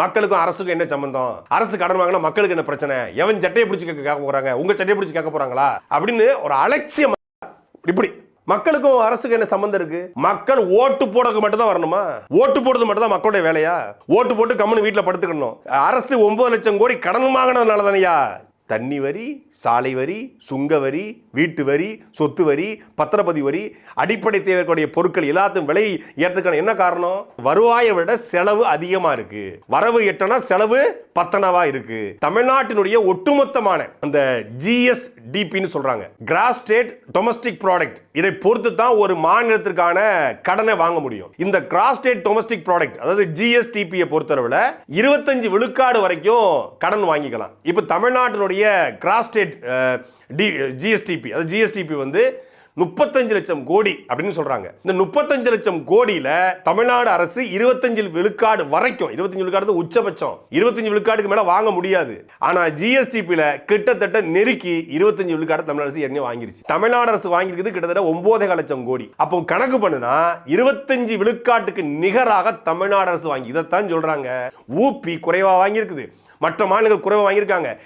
மக்களுக்கும் அரசுக்கும் என்ன சம்பந்தம்? அரசு கடன் வாங்கினா மக்களுக்கு என்ன பிரச்சனை? எவன் சட்டையை பிடிச்சி கேட்க போறாங்க? உங்க சட்டையை பிடிச்சி கேட்க போறாங்களா? அப்படின்னு ஒரு அலட்சியம். இப்படி. மக்களுக்கும் அரசுக்கு என்ன சம்மந்தம் இருக்கு? மக்கள் ஓட்டு போடுறதுக்கு மட்டும் தான் வரணுமா? ஓட்டு போடுறது மட்டும் தான் மக்களுடைய வேலையா? ஓட்டு போட்டு கம்முன்னு வீட்டில் படுத்துக்கணும். அரசு ஒன்பது லட்சம் கோடி கடன் வாங்கினதுனால தானியா தண்ணி வரி சாலை வரி சுங்க வரி வீட்டு வரி சொத்து வரி பத்திரப்பதிவு வரி அடிப்படை தேவைக்கூடிய பொருட்கள் எல்லாத்தையும் விலை ஏற்றதுக்கான என்ன காரணம்? வருவாயை விட செலவு அதிகமாக இருக்கு. வரவு எட்டனா செலவு பத்தனவா இருக்கு. தமிழ்நாட்டினுடைய ஒட்டுமொத்தமான அந்த ஜிஎஸ்டிபின்னு சொல்றாங்க. கிராஸ் ஸ்டேட் டொமஸ்டிக் ப்ராடக்ட் இதை பொறுத்து தான் ஒரு மாநிலத்திற்கான கடனை வாங்க முடியும். இந்த கிராஸ் ஸ்டேட் டொமஸ்டிக் ப்ராடக்ட் அதாவது ஜிஎஸ்டிபியை பொறுத்தளவில் இருபத்தஞ்சு விழுக்காடு வரைக்கும் கடன் வாங்கிக்கலாம். இப்போ தமிழ்நாட்டினுடைய கிராஸ் ஸ்டேட் டி ஜிஎஸ்டிபி அது ஜிஎஸ்டிபி வந்து முப்பத்தஞ்சு லட்சம் கோடி அப்படின்னு சொல்றாங்க. இந்த முப்பத்தஞ்சு லட்சம் கோடியில தமிழ்நாடு அரசு இருபத்தஞ்சு விழுக்காடு வரைக்கும் இருபத்தஞ்சு விழுக்காடு உச்சபட்சம். இருபத்தஞ்சு விழுக்காடுக்கு மேல வாங்க முடியாது. ஆனா ஜிஎஸ்டிபில கிட்டத்தட்ட நெருக்கி இருபத்தஞ்சு விழுக்காடு தமிழ் அரசு ஏற்கனவே வாங்கிருச்சு. தமிழ்நாடு அரசு வாங்கியிருக்குது கிட்டத்தட்ட ஒன்பதே லட்சம் கோடி. அப்போ கணக்கு பண்ணுனா இருபத்தஞ்சு விழுக்காட்டுக்கு நிகராக தமிழ்நாடு அரசு வாங்கி இதைத்தான் சொல்றாங்க. ஊபி குறைவா வாங்கியிருக்குது. மற்ற மாநிலங்கள் குறைவாக வாங்கியிருக்காங்க.